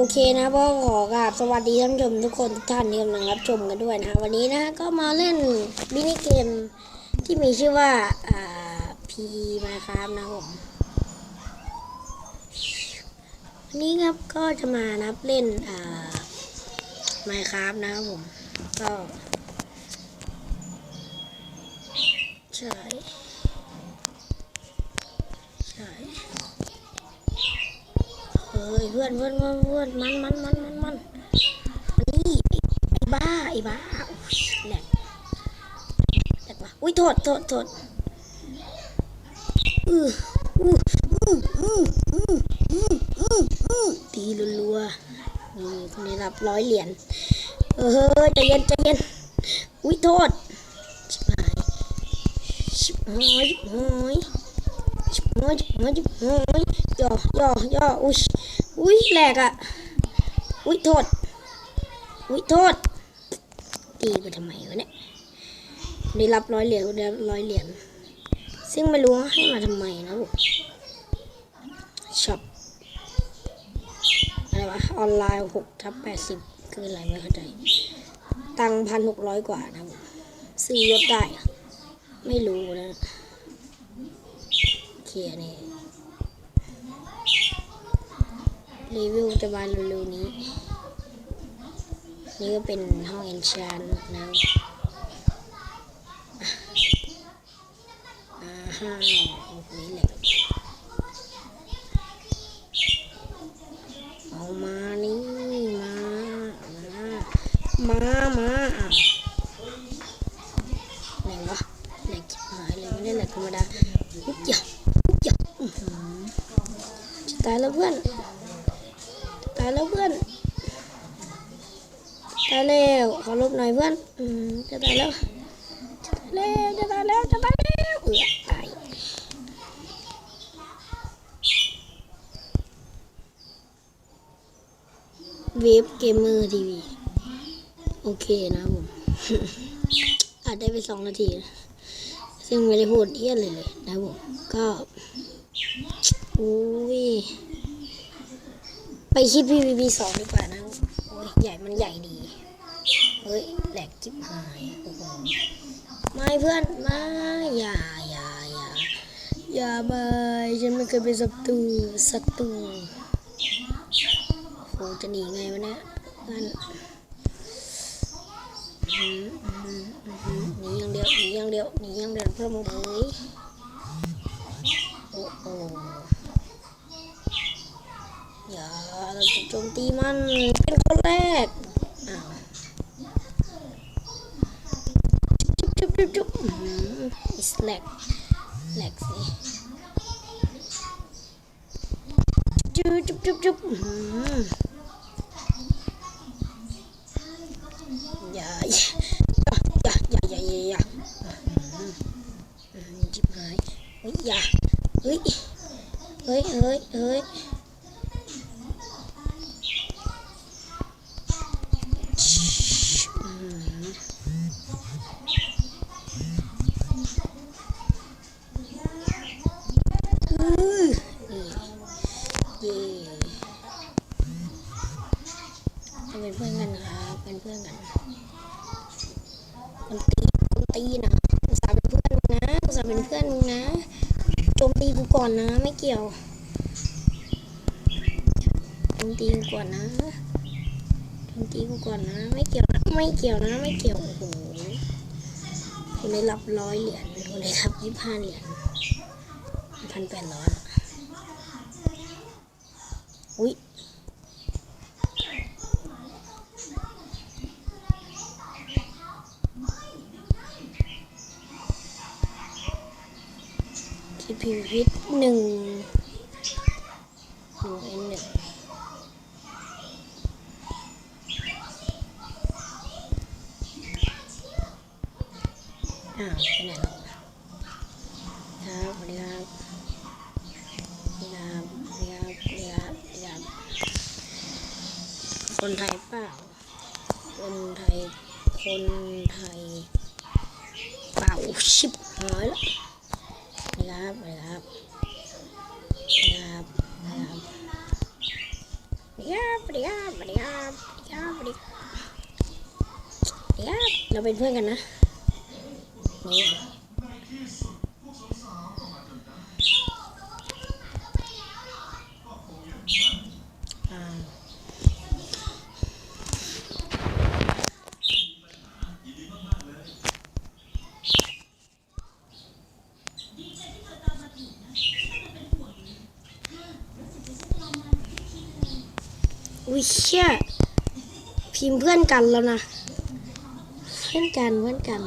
โอเคนะพ่อขอกราบสวัสดีท่านผู้ชมทุกคนทุกท่านที่กำลังรับชมกันด้วยนะวันนี้นะก็มาเล่นมินิเกมที่มีชื่อว่าอ่าพีมาครับนะผมวันนี้ครับก็จะมานับเล่นอ่าไมครับนะครับผมก็ใช่ใช่ เฮ้ยเพื่อนเพื่อนเพื่อนเพื่อนมันมันมันมันมันนี่ไอ้ไอ้บ้าไอ้บ้าแหลกแหลกวะอุ้ยโทษโทษโทษอืออืออืออืออืออืออืออือตีรัวๆนี่คนนี้รับร้อยเหรียญเออใจเย็นใจเย็นอุ้ยโทษชิบหายชิบหายชิบหายชิบหายชิบหายชิบหายย่อย่อย่ออุ้ย อุ้ยแหลกอะ อุ้ยโทษ อุ้ยโทษ ตีไปทำไมวะเนี่ย ได้รับร้อยเหรียญได้รับร้อยเหรียญ ซึ่งไม่รู้ให้มาทำไมนะลูกช็อปอะไรวะ ออนไลน์หกทับแปดสิบคืออะไรไม่เข้าใจ ตังพันหกร้อยกว่านะผมซื้อยศได้ ไม่รู้นะ เคลียร์นี่ รีวิวจะมาเร็วๆนี้ นี่ก็เป็นห้องเอนชานนะครับอ่าฮะโอ้โหแหลกเอามานี่ มา มา มามาอะไหนวะแหลกชิบหายเลยไม่ได้แหลกธรรมดาอุ๊ยอย่าอุ๊ยอย่าอื้อหือจะตายแล้วเพื่อน ตายแล้วเพื่อน ตายแล้วข อยเพื่อนอืมจะตายแล้วจะตายแล้วจะตายแล้วจะตายแล้วเอือตายเวฟเกมเมอร์ทีวีโอเคนะผมอาจได้ไปสองนาที ซึ่งไม่ได้พูดเอี้ยเลยเลยนะผมก็อุ้ยไปคลิป PVP สองดีกว่านะโอ้ยใหญ่มันใหญ่ดีเฮ้ยแหลก จิบหายโอ้โหไม่เพื่อนไม่อย่าอย่าอย่าอย่าไปฉันไม่เคยเป็นศัตรูศัตรูโหจะหนีไงวะเนี่ยเพื่อนอื้อหืออื้อหือหนีอย่างเดียวหนีอย่างเดียวหนีอย่างเดียวเพื่อนมึงเอ้ยโอ้โหอย่าเราจะโจมตีมันเป็นคนแรกอ้าวจุ๊บจุ๊บจุ๊บจุ๊บอื้อหือ แหลกแหลกสิจุ๊บจุ๊บจุ๊บจุ๊บอื้อหืออย่าอย่าอย่าอย่าอย่าอย่าหืออื้อหือจิบหายเฮ้ยอย่าเฮ้ยเฮ้ยเฮ้ยเฮ้ย ก่อนนะไม่เกี่ยวโจมตีกูก่อนนะโจมตีกูก่อนนะ ไม่เกี่ยวนะไม่เกี่ยวนะ ไม่เกี่ยวโอ้โหคนได้รับร้อยเหรียญคนได้รับยี่สิบห้าเหรียญพันแปดร้อยอุ้ย ที่พิวิตหนึ่งหนึ่งเอ็นหนึ่งอ้าวไปไหนแล้วครับสวัสดีครับนี่ครับนี่ครับนี่ครับนี่ครับคนไทยเปล่า คนไทย คนไทยเปล่าชิบหายแล้ว ครับไปครับครับครับครับครับครับครับครับเราเป็นเพื่อนกันนะ อุ้ยเชี่ยพิมพ์เพื่อนกันแล้วนะ เพื่อนกันเพื่อนกัน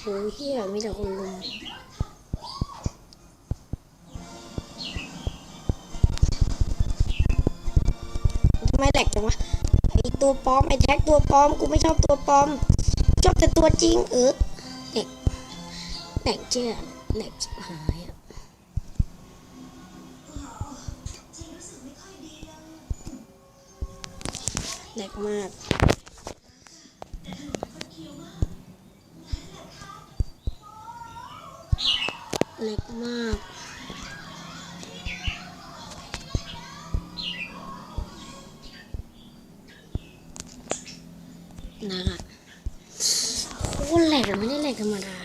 โอ้ยเฮียมีแต่คนลุม ปลอมไอแท็กตัวปลอมกูไม่ชอบตัวปลอม ชอบแต่ตัวจริงเออแหลกแหลกเจ้าแหลกหายอะแหลกมากเล็กมาก นะคะโคตรแหลกไม่ได้แหลกธรรมดา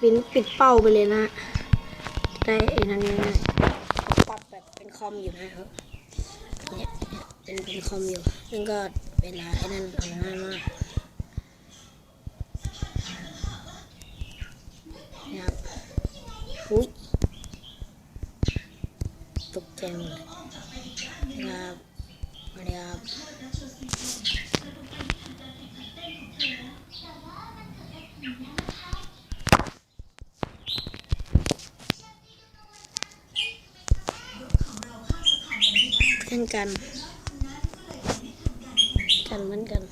ปิดปิดเป้าไปเลยนะ ได้ไอ้นั่นง่ายปรับแบบเป็นคอมอยู่นะครับเนี่ยเนี่ยเป็นเป็นคอมอยู่ซึ่งก็เวลาไอ้นั่นเอาง่ายมากนะครับอุ้ยตกใจหมดเลยนะครับมาเลยครับ เพื่อนกัน กันเหมือนกัน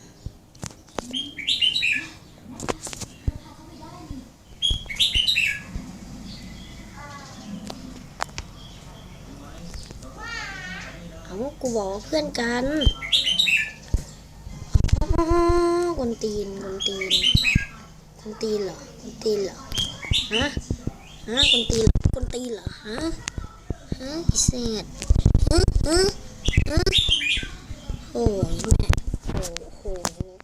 เอากูบอกเพื่อนกันอ๋อคนตีนคนตีน คนตีเหรอคนตีเหรอฮะฮะคนตีคนตีเหรอฮะฮะพิเศษฮะฮะฮะโอ้ยแม่โอ้โห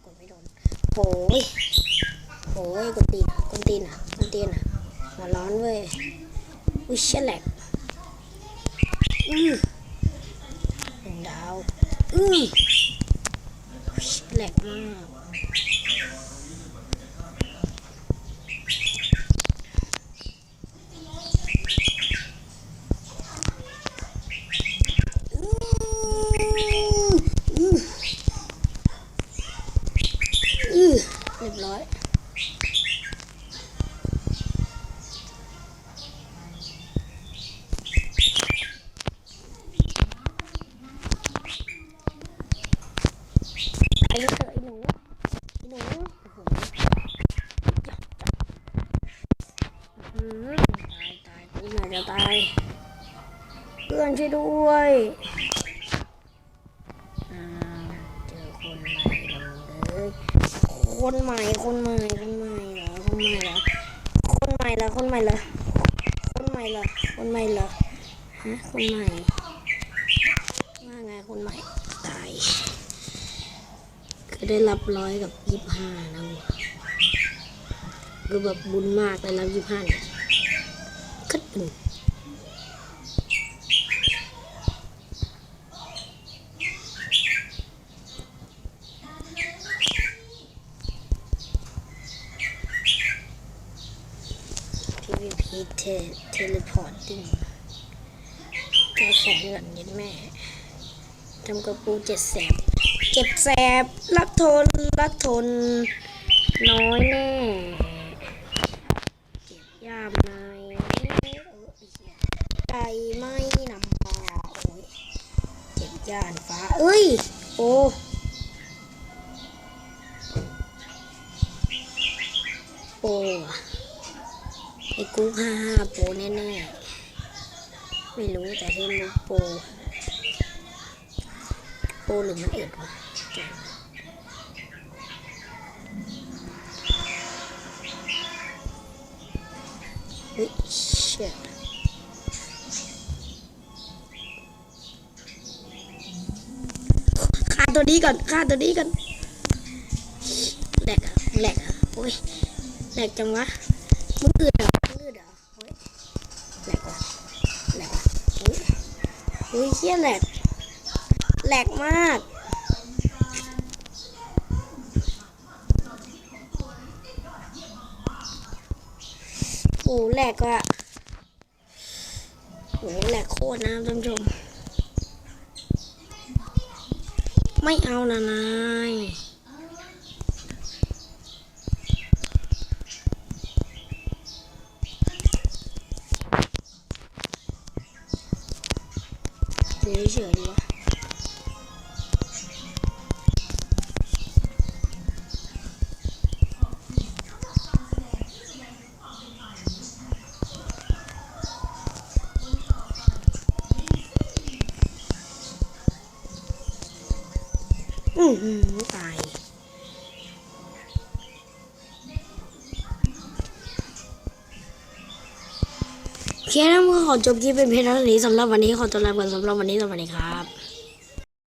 กดไม่โดนโอ้ยโอ้ยคนตีนะคนตีนะคนตีนะหัวร้อนเว้ยอุ้ยเชี่ยแหลกอือ หนึ่งดาวอืมแหลกมากอืมอืมอืมเรียบร้อย ไอ้เถอะไอ้หนูไอ้หนูโอ้โหจับจับอืม ตายตายกูน่าจะตาย เพื่อนช่วยด้วยเจอคนใหม่เลยคนใหม่ คนใหม่ คนใหม่เหรอ คนใหม่เหรอ คนใหม่เหรอ คนใหม่เหรอ คนใหม่เหรอ คนใหม่เหรอ ฮะ คนใหม่ว่าไงคนใหม่ ตายก็ได้รับร้อยกับยี่ห้านะวะคือแบบบุญมากได้รับยี่ห้าเนี่ย พีวีพีเทเทเลพอร์ตติ้งแก้แขนก่อนยัดแม่ทำกระปูเจ็ดแสบ เจ็บแสบ รักทน รักทน น้อยแน่ เจ็บยามนายเออไอ้เหี้ย ใจไม่นำพาโอ้ยเจ็บย่านฟ้า เอ้ย โอ้โปอ้กุ๊กห้าห้าโปแน่ๆ ไม่รู้แต่ที่รู้โป โปหรือมันเอ็ดวะ นี้ก่อนฆ่าตัวนี้ก่อนแหลกอะแหลกอะโอ้ยแหลกจังวะมึงอืดเหรอมึงอืดเหรอโอ้ยแหลกว่ะแหลกว่ะโอ้ยโอ้ยเชี่ยแหลกแหลกมากโอ้แหลกว่ะโอ้แหลกโคตรนะท่านผู้ชม ไม่เอานะนายเดี๋ยวเฉยๆดี อือตาย โอเคนะเมื่อขอจบคลิปเป็นเพลงเท่านี้สำหรับวันนี้ขอตัวลาไปสำหรับวันนี้สวัสดีครับ